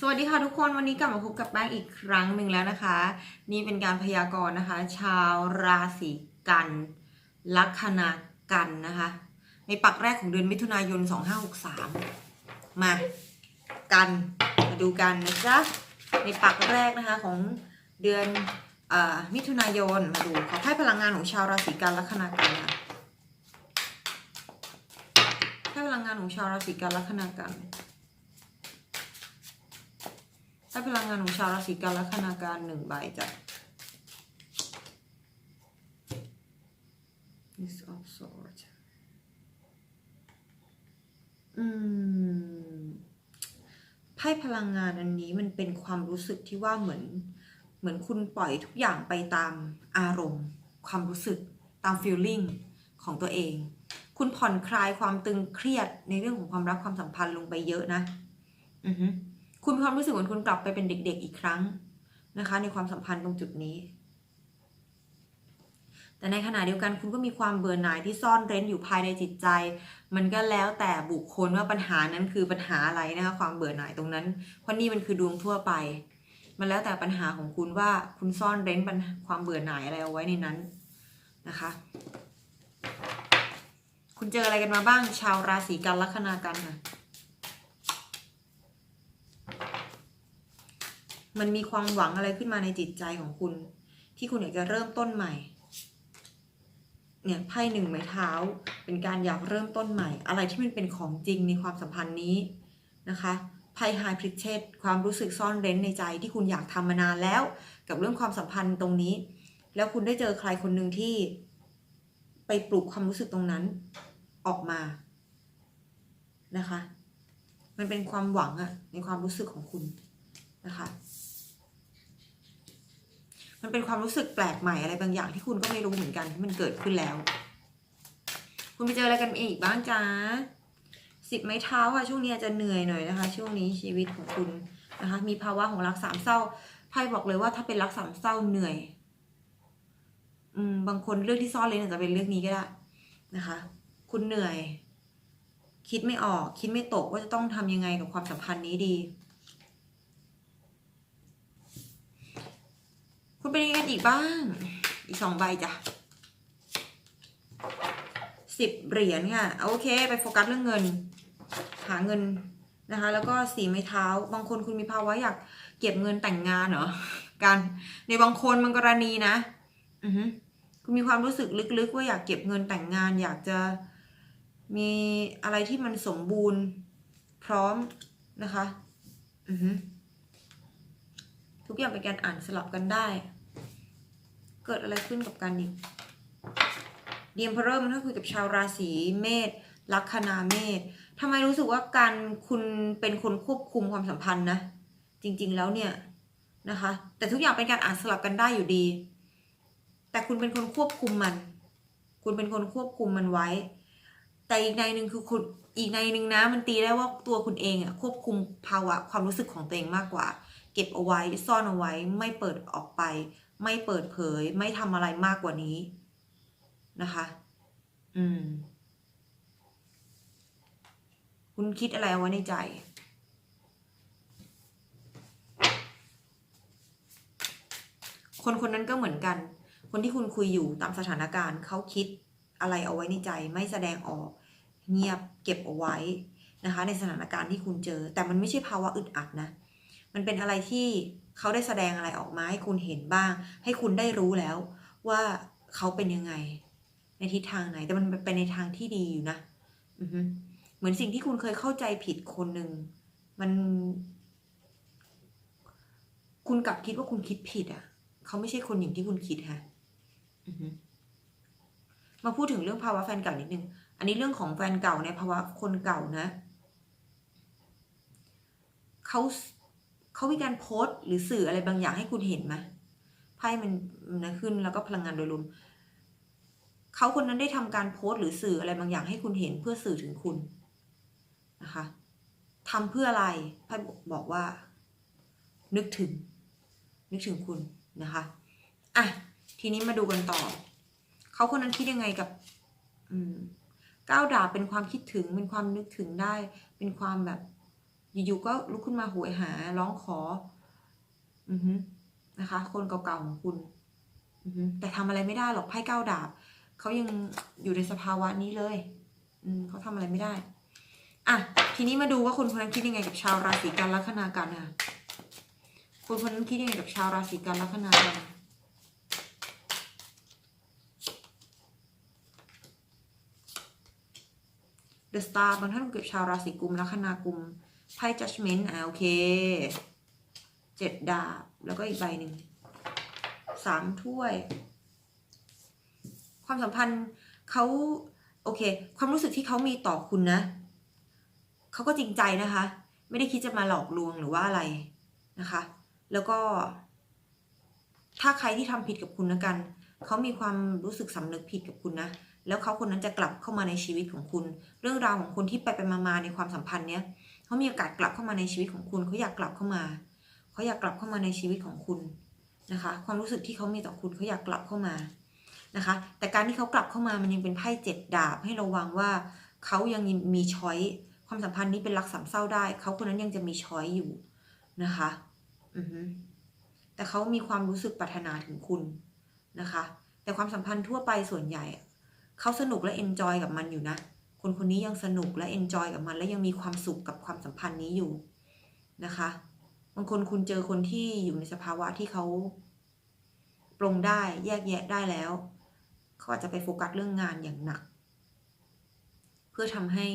สวัสดีค่ะทุกคนวันนี้กลับมาพบกับแป้งอีกครั้งหนึ่งแล้วนะคะ นี่เป็นการพยากรณ์นะคะ ชาวราศีกันลัคนากันนะคะ ในปักแรกของเดือนมิถุนายน 2563 มากันมาดูกันนะจ๊ะในปักแรกนะคะของเดือนออมิถุนายนมาดูขอให้พลังงานของชาวราศีกันลัคนากันค่ะให้พลังงานของชาวราศีกันลัคนากัน ให้พลังงานของชาวราศีกันลัคนาการหนึ่งใบจ้ะ Ace of Swords อืมไพ่พลังงานอันนี้มันเป็นความรู้สึกที่ว่าเหมือน เหมือนคุณปล่อยทุกอย่างไปตามอารมณ์ ความรู้สึกตาม feeling ของตัวเอง คุณผ่อนคลายความตึงเครียดในเรื่องของความรักความสัมพันธ์ลงไปเยอะนะ อือฮึ คุณมีความรู้สึกเหมือนคุณกลับไปเป็นเด็ก ๆอีกครั้งนะคะ ในความสัมพันธ์ตรงจุดนี้ แต่ในขณะเดียวกันคุณก็มีความเบื่อหน่ายที่ซ่อนเร้นอยู่ภายในจิตใจ มันก็แล้วแต่บุคคลว่าปัญหานั้นคือปัญหาอะไรนะคะ ความเบื่อหน่ายตรงนั้น เพราะนี่มันคือดวงทั่วไป มันแล้วแต่ปัญหาของคุณว่าคุณซ่อนเร้นปัญความเบื่อหน่ายอะไรเอาไว้ในนั้นนะคะ คุณเจออะไรกันมาบ้าง ชาวราศีกันลัคนากันค่ะ มันมีความหวังอะไรขึ้นมาในจิตใจของคุณ ที่คุณอยากจะเริ่มต้นใหม่ เนี่ยไพ่หนึ่งไม้เท้า เป็นการอยากเริ่มต้นใหม่ อะไรที่มันเป็นของจริงในความสัมพันธ์นี้นะคะไพ่ไฮพริเชตความรู้สึกซ่อนเร้นในใจที่คุณอยากทำมานานแล้ว กับเรื่องความสัมพันธ์ตรงนี้ แล้วคุณได้เจอใครคนหนึ่งที่ ไปปลุกความรู้สึกตรงนั้น ออกมานะคะ มันเป็นความหวังอะในความรู้สึกของคุณนะคะ มันเป็นความรู้สึกแปลกใหม่อะไรบางอย่างที่คุณก็ไม่รู้เหมือนกันที่มันเกิดขึ้นแล้ว คุณไปเจออะไรกันอีกบ้างจ้าสิบไม้เท้าค่ะช่วงนี้อาจจะเหนื่อยหน่อยนะคะ ช่วงนี้ชีวิตของคุณนะคะ มีภาวะของรักสามเศร้าไพ่บอกเลยว่าถ้าเป็นรักสามเศร้าเหนื่อย อืมบางคนเรื่องที่ซ่อนเลยอาจจะเป็นเรื่องนี้ก็ได้นะคะ คุณเหนื่อย คิดไม่ออก คิดไม่ตกว่าจะต้องทำยังไงกับความสัมพันธ์นี้ดี เป็นยังไงอีกบ้าง อีกสองใบจ้ะสิบเหรียญค่ะโอเค ไปโฟกัสเรื่องเงิน หาเงินนะคะ แล้วก็สีไม้เท้า บางคนคุณมีภาวะอยากเก็บเงินแต่งงานเหรอกันในบางคนมันกรณีนะ อือฮึคุณมีความรู้สึกลึกๆ ว่าอยากเก็บเงินแต่งงาน อยากจะมีอะไรที่มันสมบูรณ์พร้อมนะคะ อือฮึทุกอย่างเป็นการอ่านสลับกันได้ เกิดอะไรขึ้นกับการอีกเดียมเพเริ่มมันก็คุยกับชาวราศีเมษลัคนาเมษทำไมรู้สึกว่าการคุณเป็นคนควบคุมความสัมพันธ์นะ จริง ๆ แล้วเนี่ยนะคะ แต่ทุกอย่างเป็นการอ่านสลับกันได้อยู่ดี แต่คุณเป็นคนควบคุมมัน คุณเป็นคนควบคุมมันไว้ แต่อีกในหนึ่งคือคุณอีกในหนึ่งนะมันตีได้ว่าตัวคุณเองอะควบคุมภาวะความรู้สึกของตัวเองมากกว่า เก็บเอาไว้ซ่อนเอาไว้ไม่เปิดออกไป ไม่เปิดเผย ไม่ทำอะไรมากกว่านี้นะคะ อืม คุณคิดอะไรเอาไว้ในใจคนคนนั้นก็เหมือนกัน คนที่คุณคุยอยู่ตามสถานการณ์เขาคิดอะไรเอาไว้ในใจ ไม่แสดงออก เงียบเก็บเอาไว้นะคะ ในสถานการณ์ที่คุณเจอ แต่มันไม่ใช่ภาวะอึดอัดนะ มันเป็นอะไรที่ เขาได้แสดงอะไรออกมาให้คุณเห็นบ้าง ให้คุณได้รู้แล้วว่าเขาเป็นยังไง ในทิศทางไหน แต่มันเป็นในทางที่ดีอยู่นะอือฮึเหมือนสิ่งที่คุณเคยเข้าใจผิดคนหนึ่งมัน คุณกลับคิดว่าคุณคิดผิดอะ เขาไม่ใช่คนอย่างที่คุณคิดฮะมาพูดถึงเรื่องภาวะแฟนเก่านิดนึง อันนี้เรื่องของแฟนเก่าในภาวะคนเก่านะ เขา เขามีการโพสต์ หรือสื่ออะไรบางอย่างให้คุณเห็นไหมไพ่มันนะขึ้นแล้วก็พลังงานโดยรวมเขาคนนั้นได้ทำการโพสต์ หรือสื่ออะไรบางอย่างให้คุณเห็นเพื่อสื่อถึงคุณนะคะทำเพื่ออะไรไพ่บอกว่า นึกถึง นึกถึงคุณนะคะอะทีนี้มาดูกันต่อเขาคนนั้นคิดยังไงกับอืมก้าวดาบเป็นความคิดถึงเป็นความนึกถึงได้ เป็นความแบบ อยู่ๆก็ลุกขึ้นมาโหยหาร้องขอ อือฮึนะคะ คนเก่าๆของคุณ อือฮึแต่ทำอะไรไม่ได้หรอกไพ่เก้าดาบเขายังอยู่ในสภาวะนี้เลย อืมเขาทำอะไรไม่ได้ อะ ทีนี้มาดูว่าคนคนนั้นคิดยังไงกับชาวราศีกันลัคนากันค่ะคนคนนั้นคิดยังไงกับชาวราศีกันลัคนากัน The Star บางท่านเกิดชาวราศีกุมลัคนากุม ไพ่ Judgment อ่าโอเคเจ็ดดาบ แล้วก็อีกใบหนึ่งสามถ้วย ความสัมพันธ์เขาโอเค ความรู้สึกที่เขามีต่อคุณนะเขาก็จริงใจนะคะ ไม่ได้คิดจะมาหลอกลวงหรือว่าอะไรนะคะ แล้วก็ ถ้าใครที่ทำผิดกับคุณนะกันเขามีความรู้สึกสำนึกผิดกับคุณนะแล้วเขาคนนั้นจะกลับเข้ามาในชีวิตของคุณ เรื่องราวของคุณที่ไปไปมาๆในความสัมพันธ์เนี้ย เขามีโอกาสกลับเข้ามาในชีวิตของคุณเขาอยากกลับเข้ามาเขาอยากกลับเข้ามาในชีวิตของคุณนะคะ ความรู้สึกที่เขามีต่อคุณเขาอยากกลับเข้ามานะคะ แต่การที่เขากลับเข้ามามันยังเป็นไพ่เจ็ดดาบให้ระวังว่าเขายังมีช้อยความสัมพันธ์นี้เป็นรักสามเศร้าได้เขาคนนั้นยังจะมีช้อยอยู่นะคะอือฮึแต่เขามีความรู้สึกปรารถนาถึงคุณนะคะ แต่ความสัมพันธ์ทั่วไปส่วนใหญ่เขาสนุกและเอนจอยกับมันอยู่นะ คนคนนี้ยังสนุกและเอนจอยกับมัน และยังมีความสุขกับความสัมพันธ์นี้อยู่นะคะบางคนคุณเจอคนที่อยู่ในสภาวะที่เขาปรงได้แยกแยะได้แล้ว เขาอาจจะไปโฟกัสเรื่องงานอย่างหนัก เพื่อทำให้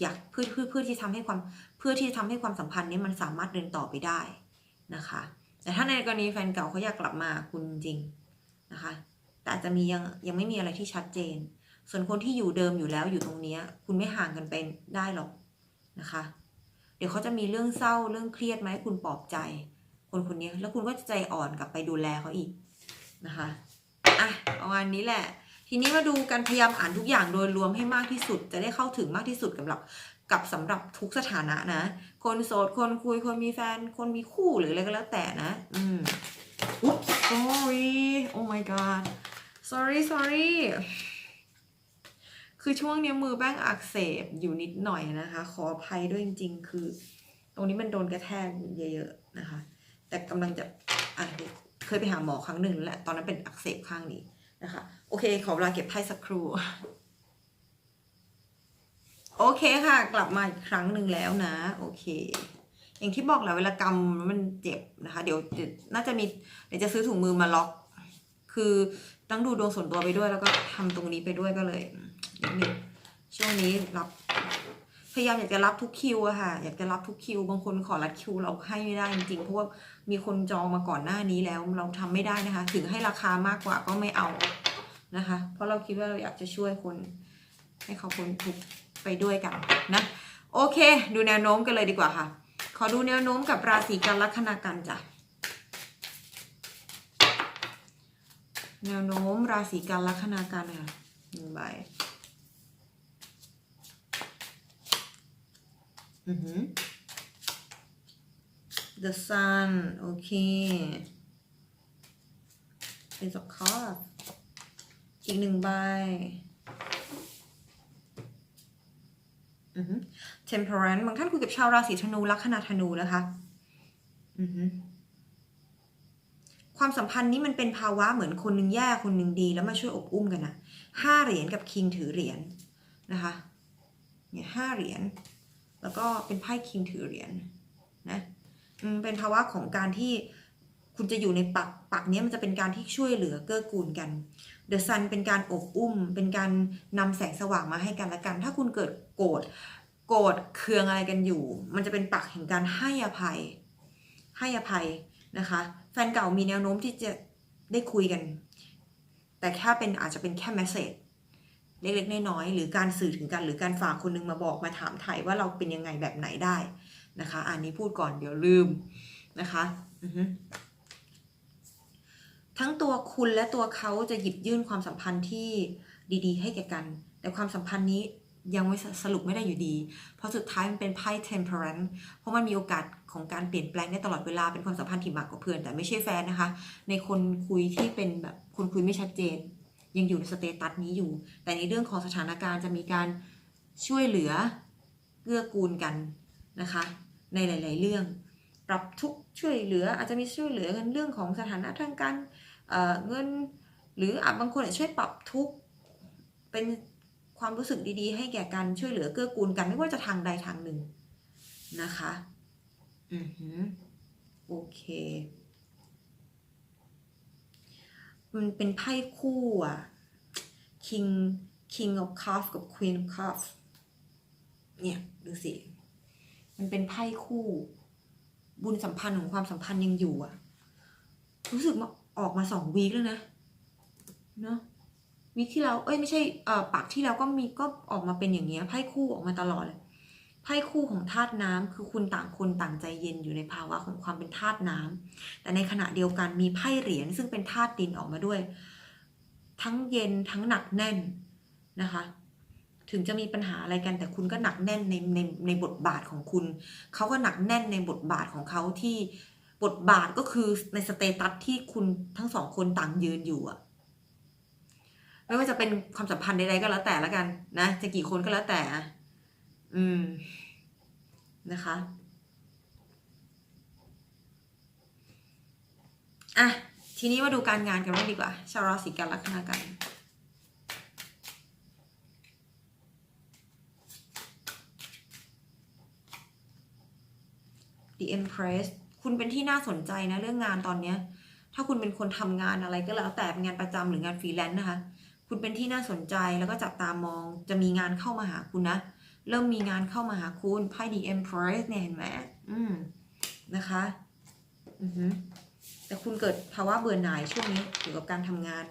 อยากเพื่อเพื่อเพื่อที่ทำให้ความเพื่อที่จะทำให้ความสัมพันธ์นี้มันสามารถเดินต่อไปได้นะคะ แต่ถ้าในกรณีแฟนเก่าเขาอยากกลับมาคุณจริงนะคะ แต่อาจจะมียังยังไม่มีอะไรที่ชัดเจน ส่วนคนที่อยู่เดิมอยู่แล้วอยู่ตรงนี้คุณไม่ห่างกันไปได้หรอกนะคะ เดี๋ยวเขาจะมีเรื่องเศร้าเรื่องเครียดมให้คุณปลอบใจ คนคนนี้แล้วคุณก็จะใจอ่อนกลับไปดูแลเขาอีกนะคะอะประมาณนี้แหละ ทีนี้มาดูกันพยายามอ่านทุกอย่างโดยรวมให้มากที่สุด จะได้เข้าถึงมากที่สุดกับกับสำหรับทุกสถานะนะ คนโสดคนคุยคนมีแฟน คนมีคู่หรืออะไรก็แล้วแต่นะ อืมอุ๊บ sorry oh my god sorry sorry คือช่วงนี้มือแป้งอักเสบอยู่นิดหน่อยนะคะ ขออภัยด้วยจริง ๆ คือ ตรงนี้มันโดนกระแทกเยอะๆนะคะ แต่กำลังจะอะเคยไปหาหมอครั้งหนึ่งแล้วแหละตอนนั้นเป็นอักเสบข้างนี้นะคะ โอเค ขอเวลาเก็บไพ่สักครู่โอเคค่ะ กลับมาอีกครั้งหนึ่งแล้วนะ โอเค อย่างที่บอกแหละเวลากำมันเจ็บนะคะ เดี๋ยวน่าจะมีเดี๋ยวจะซื้อถุงมือมาล็อก คือต้องดูดวงส่วนตัวไปด้วยแล้วก็ทำตรงนี้ไปด้วยก็เลย ช่วงนี้รับ พยายามอยากจะรับทุกคิวอะค่ะ อยากจะรับทุกคิว บางคนขอรัดคิว เราให้ไม่ได้จริงๆเพราะว่ามีคนจองมาก่อนหน้านี้แล้วเราทำไม่ได้นะคะ ถึงให้ราคามากกว่าก็ไม่เอานะคะ เพราะเราคิดว่าเราอยากจะช่วยคน ให้เขาพ้นทุกไปด้วยกันนะโอเค ดูแนวโน้มกันเลยดีกว่าค่ะ ขอดูแนวโน้มกับราศีกันลัคนากันจ้ะแนวโน้มราศีกันลัคนากันค่ะหนึ่งใบ อือหือ The Sun โอเคเป็นสคอร์อีกหนึ่งใบอือฮึ temperance บางท่านคุยกับชาวราศีธนูลัคนาธนูนะคะอือฮึความสัมพันธ์นี้มันเป็นภาวะเหมือนคนหนึ่งแย่คนหนึ่งดี แล้วมาช่วยอบอุ้มกันนะห้าเหรียญกับคิงถือเหรียญนะคะเนี่ยห้าเหรียญ แล้วก็เป็นไพ่คิงถือเหรียญนะเป็นภาวะของการที่คุณจะอยู่ในปักปักนี้มันจะเป็นการที่ช่วยเหลือเกื้อกูลกันเดอะซันเป็นการอบอุ้ม เป็นการนำแสงสว่างมาให้กันและกัน ถ้าคุณเกิดโกรธโกรธเคืองอะไรกันอยู่ มันจะเป็นปักแห่งการให้อภัย ให้อภัยนะคะ แฟนเก่ามีแนวโน้มที่จะได้คุยกัน แต่แค่เป็นอาจจะเป็นแค่แมสเซจ เล็กๆน้อยๆหรือการสื่อถึงกัน หรือการฝากคนนึงมาบอกมาถามไทยว่าเราเป็นยังไงแบบไหนได้นะคะ อันนี้พูดก่อนเดี๋ยวลืมนะคะทั้งตัวคุณและตัวเขาจะหยิบยื่นความสัมพันธ์ที่ดี ๆ ให้แก่กัน แต่ความสัมพันธ์นี้ยังไม่สรุปไม่ได้อยู่ดี เพราะสุดท้ายมันเป็นไพ่ temperance เพราะมันมีโอกาสของการเปลี่ยนแปลงได้ตลอดเวลาเป็นความสัมพันธ์ที่มากกว่าเพื่อน แต่ไม่ใช่แฟนนะคะ ในคนคุยที่เป็นแบบคนคุยไม่ชัดเจน ยังอยู่ในสเตตัสนี้อยู่ แต่ในเรื่องของสถานการณ์จะมีการช่วยเหลือเกื้อกูลกันนะคะ ในหลาย ๆ เรื่อง ปรับทุกช่วยเหลืออาจจะมีช่วยเหลือกันเรื่องของสถานะทางการเเงิน หรืออาจบางคนช่วยปรับทุกเป็นความรู้สึกดี ๆ ให้แก่กันช่วยเหลือเกื้อกูลกันไม่ว่าจะทางใดทางหนึ่งนะคะ อือหือโอเค มันเป็นไพ่คู่อะ king king of cups กับ queen of cups เนี่ย ดูสิ มันเป็นไพ่คู่ บุญสัมพันธ์ของความสัมพันธ์ยังอยู่อะ รู้สึกมาออกมาสองวีคแล้วนะ เนอะวีคที่แล้วเอ้ยไม่ใช่เอ่อปักที่แล้วก็มีก็ออกมาเป็นอย่างเงี้ยไพ่คู่ออกมาตลอดเลย ไพ่คู่ของธาตุน้ำคือคุณต่างคนต่างใจเย็นอยู่ในภาวะของความเป็นธาตุน้ำแต่ในขณะเดียวกันมีไพ่เหรียญซึ่งเป็นธาตุดินออกมาด้วย ทั้งเย็นทั้งหนักแน่นนะคะ ถึงจะมีปัญหาอะไรกัน แต่คุณก็หนักแน่นในในในบทบาทของคุณ เขาก็หนักแน่นในบทบาทของเขาที่บทบาทก็คือในสเตตัสที่คุณทั้งสองคนต่างยืนอยู่อะไม่ว่าจะเป็นความสัมพันธ์ใดๆก็แล้วแต่ละกันนะจะกี่คนก็แล้วแต่ อืม นะคะ อะ ทีนี้มาดูการงานกันบ้างดีกว่า ชาวราศีกันลัคนากัน The Empress คุณเป็นที่น่าสนใจนะเรื่องงานตอนเนี้ย ถ้าคุณเป็นคนทำงานอะไรก็แล้วแต่เป็นงานประจำหรืองานฟรีแลนซ์นะคะ คุณเป็นที่น่าสนใจแล้วก็จับตามองจะมีงานเข้ามาหาคุณนะ เริ่มมีงานเข้ามาหาคุณไพ่ The Empress เนี่ยเห็นไหมอืมนะคะอือหือแต่คุณเกิดภาวะเบื่อหน่ายช่วงนี้เกี่ยวกับการทำงาน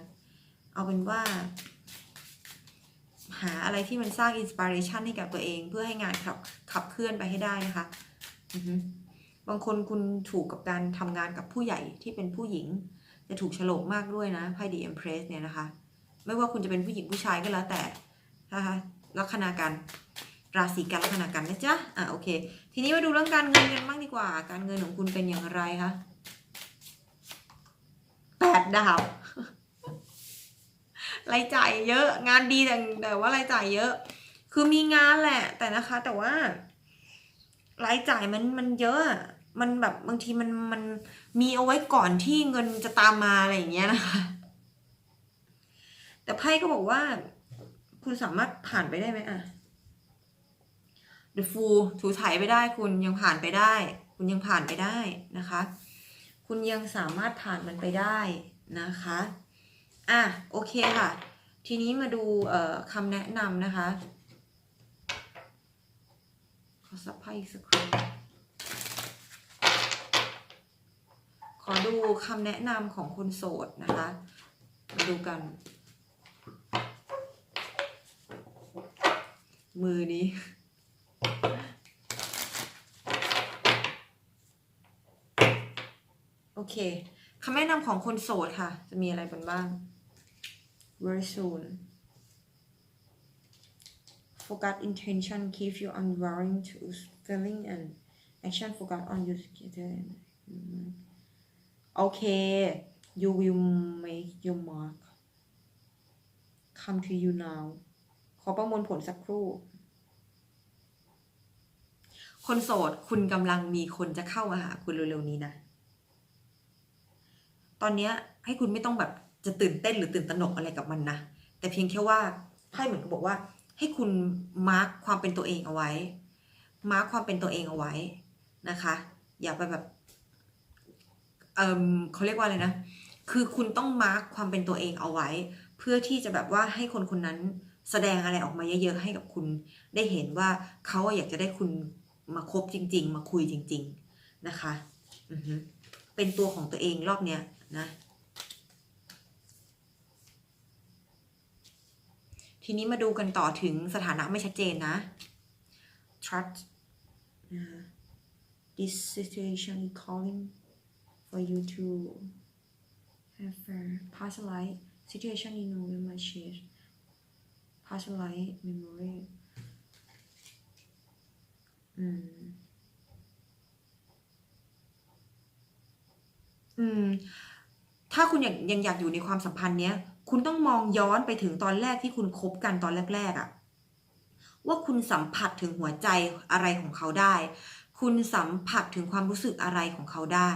เอาเป็นว่า หาอะไรที่มันสร้างอินสปิเรชันให้กับตัวเอง เพื่อให้งานขับขับเคลื่อนไปให้ได้นะคะอือหือบางคนคุณถูกกับการทำงานกับผู้ใหญ่ที่เป็นผู้หญิง จะถูกฉลกมากด้วยนะไพ่ดีเอ็มเพรสเนี่ยนะคะ ไม่ว่าคุณจะเป็นผู้หญิงผู้ชายก็แล้วแต่นะคะลัคนากัน ราศีกันลัคนากันนะจ๊ะ อะโอเค ทีนี้มาดูเรื่องการเงินกันบ้างดีกว่า การเงินของคุณเป็นอย่างไรคะแปดดาบรายจ่ายเยอะ งานดีแต่แต่ว่ารายจ่ายเยอะ คือมีงานแหละ แต่นะคะ แต่ว่ารายจ่ายมันมันเยอะ มันแบบบางทีมันมันมีเอาไว้ก่อนที่เงินจะตามมาอะไรอย่างเงี้ยนะคะ แต่ไพ่ก็บอกว่า คุณสามารถผ่านไปได้ไหมอะ The Fool ถูถ่ายไปได้คุณยังผ่านไปได้ คุณยังผ่านไปได้นะคะ คุณยังสามารถผ่านมันไปได้นะคะอะโอเคค่ะ ทีนี้มาดูคำแนะนำนะคะ ขอสับไพ่อีกสักครั้งขอดูคำแนะนำของคนโสดนะคะ มาดูกัน มือนี้ โอเคคำแนะนำของคนโสดค่ะ จะมีอะไรกันบ้าง very soon focus intention keep you unwilling to feeling and action focus on you together okay you will make your mark come to you now ขอประมวลผลสักครู่ คนโสดคุณกำลังมีคนจะเข้ามาหาคุณเร็วๆนี้นะ ตอนนี้ให้คุณไม่ต้องแบบจะตื่นเต้นหรือตื่นตระหนกอะไรกับมันนะ แต่เพียงแค่ว่าไพ่เหมือนกับบอกว่า ให้คุณมาร์คความเป็นตัวเองเอาไว้ มาร์คความเป็นตัวเองเอาไว้นะคะ อย่าไปแบบเออเขาเรียกว่าอะไรนะ คือคุณต้องมาร์คความเป็นตัวเองเอาไว้ เพื่อที่จะแบบว่าให้คนคนนั้นแสดงอะไรออกมาเยอะๆให้กับคุณได้เห็นว่าเขาอยากจะได้คุณ มาคบจริง ๆ มาคุยจริง ๆนะคะอือฮึเป็นตัวของตัวเองรอบเนี้ยนะ ทีนี้มาดูกันต่อถึงสถานะไม่ชัดเจนนะ trust this situation is calling for you to have a past life situation you know will might change past life memory อืม อืม ถ้าคุณยังยังอยากอยู่ในความสัมพันธ์เนี้ย คุณต้องมองย้อนไปถึงตอนแรกที่คุณคบกันตอนแรก ๆอะ่ะว่าคุณสัมผัสถึงหัวใจอะไรของเขาได้ คุณสัมผัสถึงความรู้สึกอะไรของเขาได้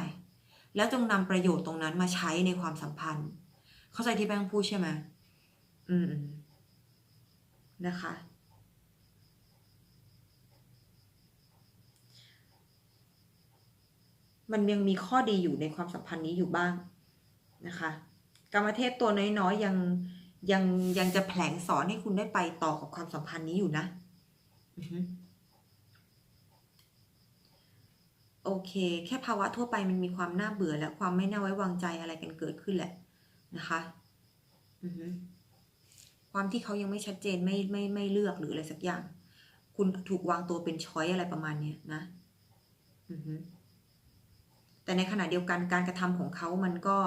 แล้วจงนำประโยชน์ตรงนั้นมาใช้ในความสัมพันธ์ เข้าใจที่แป้งพูดใช่ไหมอืม นะคะ มันยังมีข้อดีอยู่ในความสัมพันธ์นี้อยู่บ้างนะคะกรรมเทพตัวน้อยๆยังยังยังจะแผลงสอนให้คุณได้ไปต่อกับความสัมพันธ์นี้อยู่นะโอเค แค่ภาวะทั่วไปมันมีความน่าเบื่อและความไม่น่าไว้วางใจอะไรกันเกิดขึ้นแหละนะคะความที่เขายังไม่ชัดเจนไม่ไม่ไม่เลือกหรืออะไรสักอย่าง คุณถูกวางตัวเป็นช้อยอะไรประมาณเนี้ยนะ อือฮึ แต่ในขณะเดียวกันการกระทำของเขามันก็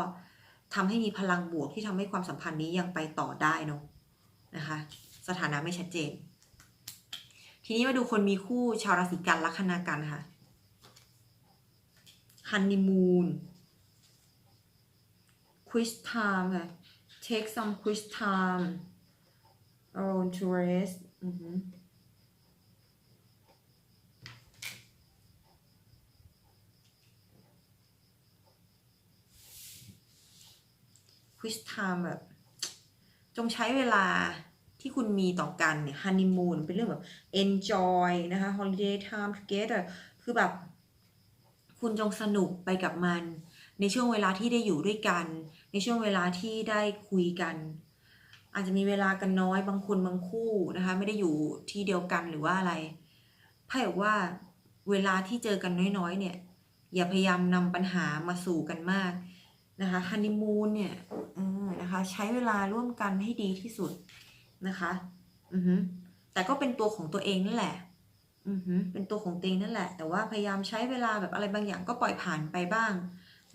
ทำให้มีพลังบวกที่ทำให้ความสัมพันธ์นี้ยังไปต่อได้เนาะนะคะ สถานะไม่ชัดเจน ทีนี้มาดูคนมีคู่ชาวราศีกันลัคนากันค่ะฮันนีมูนควิสไทม์ค่ะ take some quiz time alone to rest อือหือ วิสไทม์แบบ จงใช้เวลาที่คุณมีต่อกันเนี่ยฮันนีมูนเป็นเรื่องแบบ enjoy นะคะ holiday time together คือแบบ คุณจงสนุกไปกับมัน ในช่วงเวลาที่ได้อยู่ด้วยกัน ในช่วงเวลาที่ได้คุยกัน อาจจะมีเวลากันน้อยบางคนบางคู่นะคะ ไม่ได้อยู่ที่เดียวกันหรือว่าอะไรไพ่บอกว่าเวลาที่เจอกันน้อยๆ เนี่ย อย่าพยายามนำปัญหามาสู่กันมาก นะคะฮันนีมูนเนี่ยนะคะใช้เวลาร่วมกันให้ดีที่สุดนะคะอือฮึแต่ก็เป็นตัวของตัวเองนั่นแหละอือฮึเป็นตัวของตัวเองนั่นแหละ แต่ว่าพยายามใช้เวลาแบบอะไรบางอย่างก็ปล่อยผ่านไปบ้าง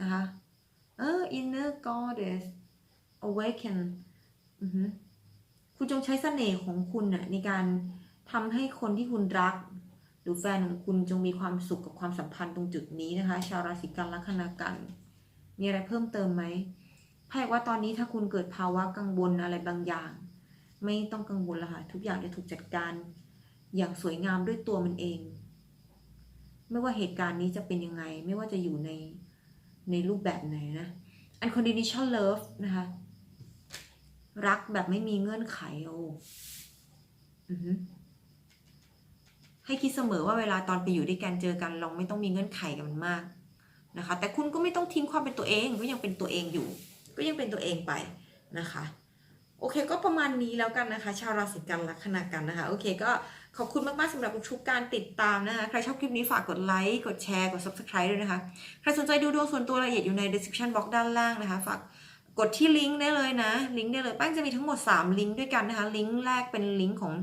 นะคะเออ inner goddess awaken อือฮึคุณจงใช้เสน่ห์ของคุณน่ะในการทำให้คนที่คุณรัก หรือแฟนของคุณจงมีความสุขกับความสัมพันธ์ตรงจุดนี้นะคะ ชาวราศีกันลัคนากัน มีอะไรเพิ่มเติมไหมไพ่ว่าตอนนี้ถ้าคุณเกิดภาวะกังวลอะไรบางอย่าง ไม่ต้องกังวลละค่ะทุกอย่างจะถูกจัดการ อย่างสวยงามด้วยตัวมันเอง ไม่ว่าเหตุการณ์นี้จะเป็นยังไง ไม่ว่าจะอยู่ในในรูปแบบไหนนะ unconditional love นะคะ รักแบบไม่มีเงื่อนไขโอ้หือให้คิดเสมอว่าเวลาตอนไปอยู่ด้วยกันเจอกันลองไม่ต้องมีเงื่อนไขกับมันมาก นะคะ แต่คุณก็ไม่ต้องทิ้งความเป็นตัวเองก็ยังเป็นตัวเองอยู่ ก็ยังเป็นตัวเองไปนะคะโอเคก็ประมาณนี้แล้วกันนะคะ ชาวราศีกันลัคนากันนะคะ โอเคก็ขอบคุณมากๆสำหรับทุกการติดตามนะคะ ใครชอบคลิปนี้ฝากกดไลค์ กดแชร์ กด subscribe ด้วยนะคะ ใครสนใจดูดวงส่วนตัวรายละเอียดอยู่ใน description box ด้านล่างนะคะ ฝากกดที่ลิงก์ได้เลยนะ ลิงก์ได้เลยแป้งจะมีทั้งหมด 3 ลิงก์ด้วยกันนะคะ ลิงก์แรกเป็นลิงก์ของ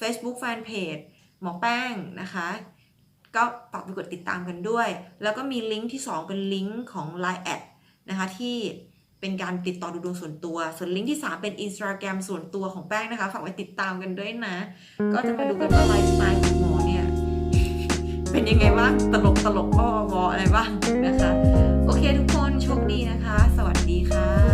Facebook Fanpage หมอแป้งนะคะ ก็ฝากไปกดติดตามกันด้วย แล้วก็มีลิงก์ที่ 2 เป็นลิงก์ของ Line แอดนะคะที่เป็นการติดต่อดูดวงส่วนตัว ส่วนลิงก์ที่ 3 เป็น Instagram ส่วนตัวของแป้งนะคะ ฝากไว้ติดตามกันด้วยนะ ก็จะมาดูกันว่าไลฟ์สไตล์ของหมอเนี่ย เป็นยังไงบ้างตลกตลกอ้อวออะไรบ้างนะคะ โอเคทุกคนโชคดีนะคะ สวัสดีค่ะ